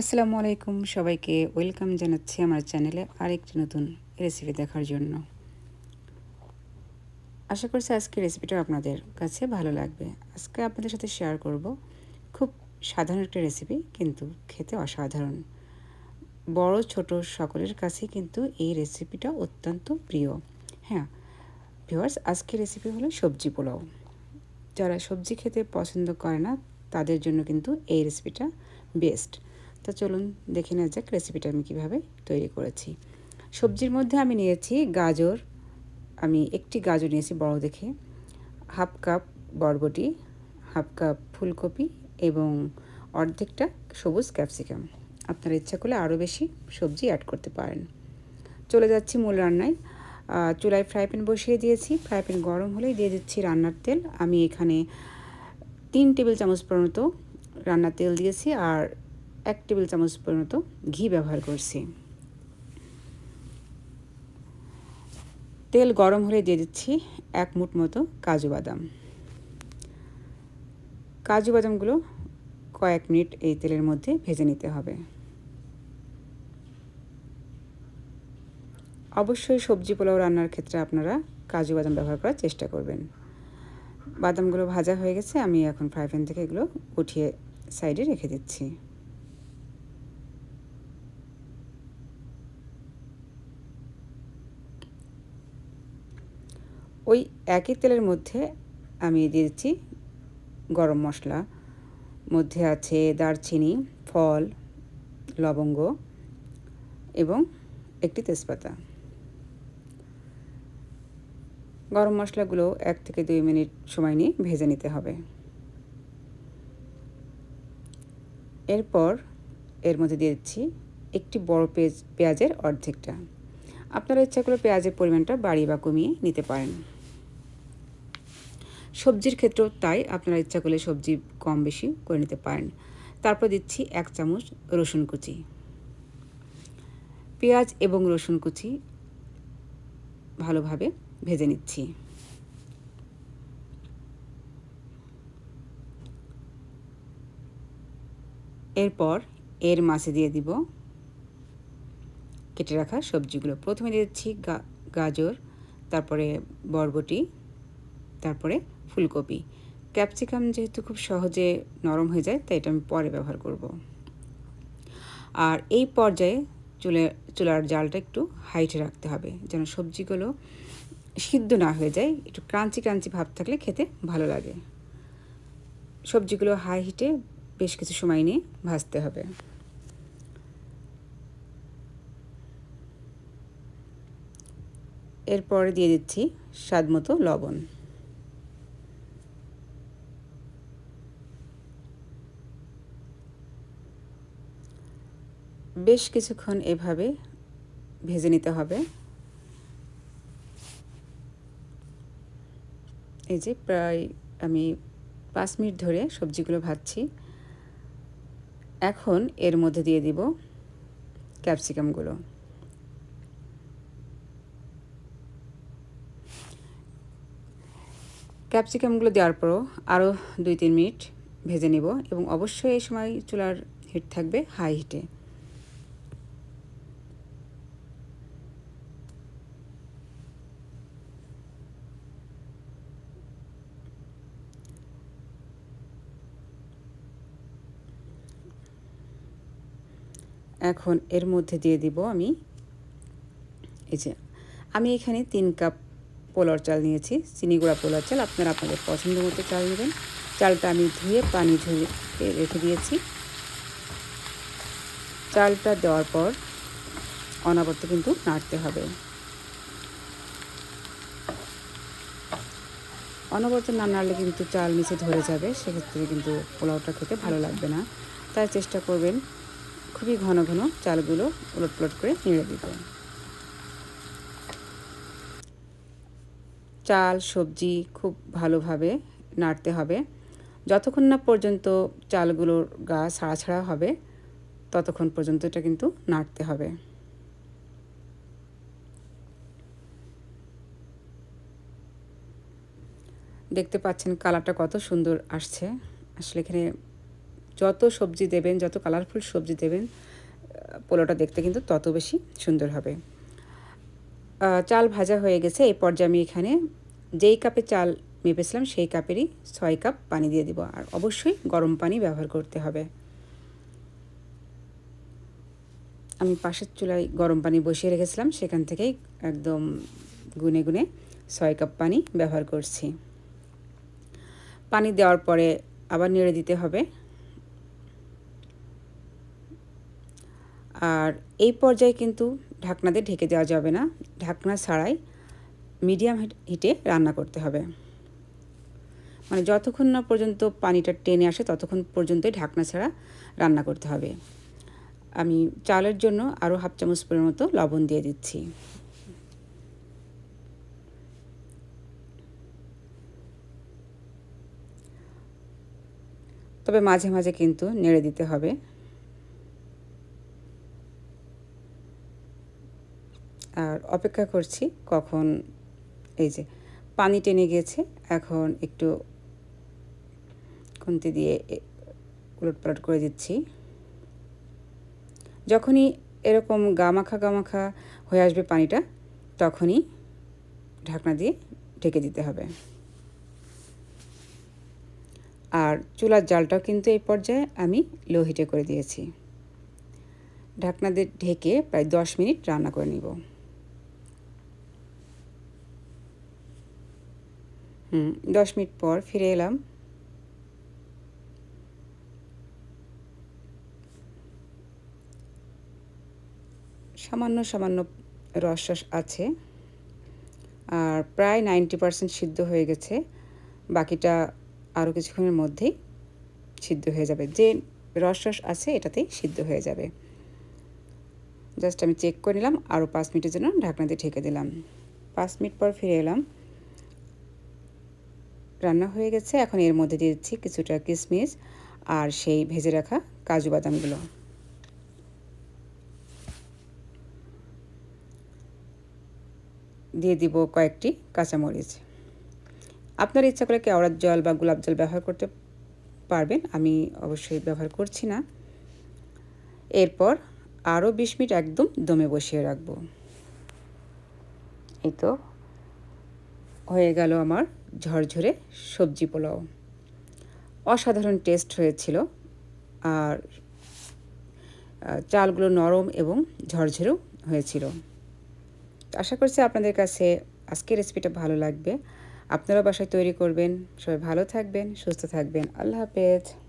আসসালামু আলাইকুম সবাইকে। ওয়েলকাম জানাচ্ছি আমার চ্যানেলে আরেকটি নতুন রেসিপি দেখার জন্য। আশা করছি আজকে রেসিপিটা আপনাদের কাছে ভালো লাগবে। আজকে আপনাদের সাথে শেয়ার করব খুব সাধারণ একটা রেসিপি কিন্তু খেতে অসাধারণ। বড়, ছোট সকলের কাছে কিন্তু এই রেসিপিটা অত্যন্ত প্রিয়। হ্যাঁ ভিওয়ার্স আজকের রেসিপি হলো সবজি পোলাও। যারা সবজি খেতে পছন্দ করে না, তাদের জন্য কিন্তু এই রেসিপিটা বেস্ট তো চলুন দেখে নেওয়া যাক রেসিপিটা আমি কীভাবে তৈরি করেছি। সবজির মধ্যে আমি নিয়েছি গাজর। আমি একটি গাজর নিয়েছি বড় দেখে। হাফ কাপ বরবটি, হাফ কাপ ফুলকপি এবং অর্ধেকটা সবুজ ক্যাপসিকাম। আপনারা ইচ্ছা করলে আরও বেশি সবজি অ্যাড করতে পারেন। চলে যাচ্ছি মূল রান্নায়। চুলায় ফ্রাই প্যান বসিয়ে দিয়েছি। ফ্রাই প্যান গরম হলেই দিয়ে দিচ্ছি রান্নার তেল। আমি এখানে তিন টেবিল চামচ পর্যন্ত রান্নার তেল দিয়েছি আর এক টেবিল চামচ পরিণত ঘি ব্যবহার করছি। তেল গরম হলে দিয়ে দিচ্ছি এক মুঠ মতো কাজু বাদাম। কাজু বাদামগুলো কয়েক মিনিট এই তেলের মধ্যে ভেজে নিতে হবে। অবশ্যই সবজি পোলাও রান্নার ক্ষেত্রে আপনারা কাজু বাদাম ব্যবহার করার চেষ্টা করবেন। বাদামগুলো ভাজা হয়ে গেছে, আমি এখন ফ্রাই প্যান থেকে এগুলো উঠিয়ে সাইডে রেখে দিচ্ছি। ওই একই তেলের মধ্যে আমি দিয়ে দিচ্ছি গরম মশলা। মধ্যে আছে দারচিনি, ফল, লবঙ্গ এবং একটি তেজপাতা। গরম মশলাগুলো এক থেকে দুই মিনিট সময় নিয়ে ভেজে নিতে হবে। এরপর এর মধ্যে দিয়ে দিচ্ছি একটি বড় পেঁয়াজ, পেঁয়াজের অর্ধেকটা। আপনারা ইচ্ছা করলে পেঁয়াজের পরিমাণটা বাড়িয়ে বা কমিয়ে নিতে পারেন। সবজির ক্ষেত্রেও তাই আপনারা ইচ্ছা করলে সবজি কম বেশি করে নিতে পারেন। তারপর দিচ্ছি এক চামচ রসুন কুচি। পেঁয়াজ এবং রসুন কুচি ভালোভাবে ভেজে নিচ্ছি। এরপর এর মাছে দিয়ে দিব কেটে রাখা সবজিগুলো। প্রথমে দিচ্ছি গাজর, তারপরে বরবটি, তারপরে ফুলকপি। ক্যাপসিকাম যেহেতু খুব সহজে নরম হয়ে যায়, তাই এটা আমি পরে ব্যবহার করব। আর এই পর্যায়ে চুলে, চুলার জালটা একটু হাইটে রাখতে হবে, যেন সবজিগুলো সিদ্ধ না হয়ে যায়, একটু ক্রাঞ্চি ক্রাঞ্চি ভাব থাকলে খেতে ভালো লাগে। সবজিগুলো হাই হিটে বেশ কিছু সময় নিয়ে ভাজতে হবে। এরপরে দিয়ে দিচ্ছি স্বাদ মতো লবণ। বেশ কিছুক্ষণ এভাবে ভেজে নিতে হবে। এই যে প্রায় আমি পাঁচ মিনিট ধরে সবজিগুলো ভাজছি। এখন এর মধ্যে দিয়ে দিব ক্যাপসিকামগুলো। ক্যাপসিকামগুলো দেওয়ার পরও আরও দুই তিন মিনিট ভেজে নিব এবং অবশ্যই এই সময় চুলার হিট থাকবে হাই হিটে। এখন এর মধ্যে দিয়ে দিব আমি, এই যে, আমি এখানে তিন কাপ পোলার চাল নিয়েছি, চিনি গুঁড়া পোলার চাল, আপনারা আপনাদের পছন্দ মতো চাল নেবেন। চালটা আমি ধুয়ে পানি ধুয়ে রেখে দিয়েছি। চালটা দেওয়ার পর অনাবর্ত কিন্তু নাড়তে হবে। অনবরত না নাড়লে কিন্তু চাল নিচে ধরে যাবে, সেক্ষেত্রে কিন্তু পোলাওটা খেতে ভালো লাগবে না। তাই চেষ্টা করবেন খুবই ঘন ঘন চালগুলো উলট পলট করে নেড়ে দিতে চাল, সবজি খুব ভালোভাবে নাড়তে হবে। যতক্ষণ না পর্যন্ত চালগুলোর গা ছাড়া ছাড়া হবে, ততক্ষণ পর্যন্ত এটা কিন্তু নাড়তে হবে। দেখতে পাচ্ছেন কালারটা কত সুন্দর আসছে। আসলে এখানে যত সবজি দেবেন, যত কালারফুল সবজি দেবেন পোলোটা দেখতে কিন্তু তত বেশি সুন্দর হবে। চাল ভাজা হয়ে গেছে, এই পর্যায়ে আমি এখানে যেই কাপে চাল মেপেছিলাম, সেই কাপেরই ছয় কাপ পানি দিয়ে দিব। আর অবশ্যই গরম পানি ব্যবহার করতে হবে। আমি পাশের চুলায় গরম পানি বসিয়ে রেখেছিলাম, সেখান থেকেই একদম গুনে গুনে ছয় কাপ পানি ব্যবহার করছি। পানি দেওয়ার পরে আবার নেড়ে দিতে হবে। আর এই পর্যায়ে কিন্তু ঢাকনা দিয়ে ঢেকে দেওয়া যাবে না। ঢাকনা ছাড়াই মিডিয়াম হিটে রান্না করতে হবে। মানে যতক্ষণ না পর্যন্ত পানিটা টেনে আসে, ততক্ষণ পর্যন্তই ঢাকনা ছাড়া রান্না করতে হবে। আমি চালের জন্য আরও হাফ চামচ পরিমাণ মতো লবণ দিয়ে দিচ্ছি। তবে মাঝে মাঝে কিন্তু নেড়ে দিতে হবে। আর অপেক্ষা করছি কখন এই যে পানি টেনে গিয়েছে এখন একটু খুন্তি দিয়ে উলট পালট করে দিচ্ছি। যখনই এরকম গামাখা গামাখা হয়ে আসবে পানিটা, তখনই ঢাকনা দিয়ে ঢেকে দিতে হবে। আর চুলার জালটাও কিন্তু এই পর্যায়ে আমি লো হিটে করে দিয়েছি। ঢাকনা দিয়ে ঢেকে প্রায় দশ মিনিট রান্না করে নিব। হুম, দশ মিনিট পর ফিরে এলাম। সামান্য সামান্য রস আছে, আর প্রায় নাইনটি পারসেন্ট সিদ্ধ হয়ে গেছে। বাকিটা আরও কিছুক্ষণের মধ্যেই সিদ্ধ হয়ে যাবে। যে রস রস আছে, এটাতেই সিদ্ধ হয়ে যাবে। জাস্ট আমি চেক করে নিলাম আরও পাঁচ মিনিটের জন্য ঢাকনা দিয়ে ঢেকে দিলাম। পাঁচ মিনিট পর ফিরে এলাম। রান্না হয়ে গেছে। এখন এর মধ্যে দিচ্ছি কিছুটা কিশমিশ আর সেই ভেজে রাখা কাজু বাদামগুলো। দিয়ে দিব কয়েকটি কাঁচামরিচ। আপনার ইচ্ছা করে কেওড়ার জল বা গোলাপ জল ব্যবহার করতে পারবেন? আমি অবশ্যই ব্যবহার করছি না। এরপর আরও বিশ মিনিট একদম দমে বসিয়ে রাখব। এই তো হয়ে গেল আমার ঝরঝরে সবজি পোলাও। অসাধারণ টেস্ট হয়েছিল আর চালগুলো নরম এবং ঝরঝরেও হয়েছিল। আশা করছি আপনাদের কাছে আজকের রেসিপিটা ভালো লাগবে। আপনারা বাসায় তৈরি করবেন। সবাই ভালো থাকবেন, সুস্থ থাকবেন। আল্লাহ হাফেজ।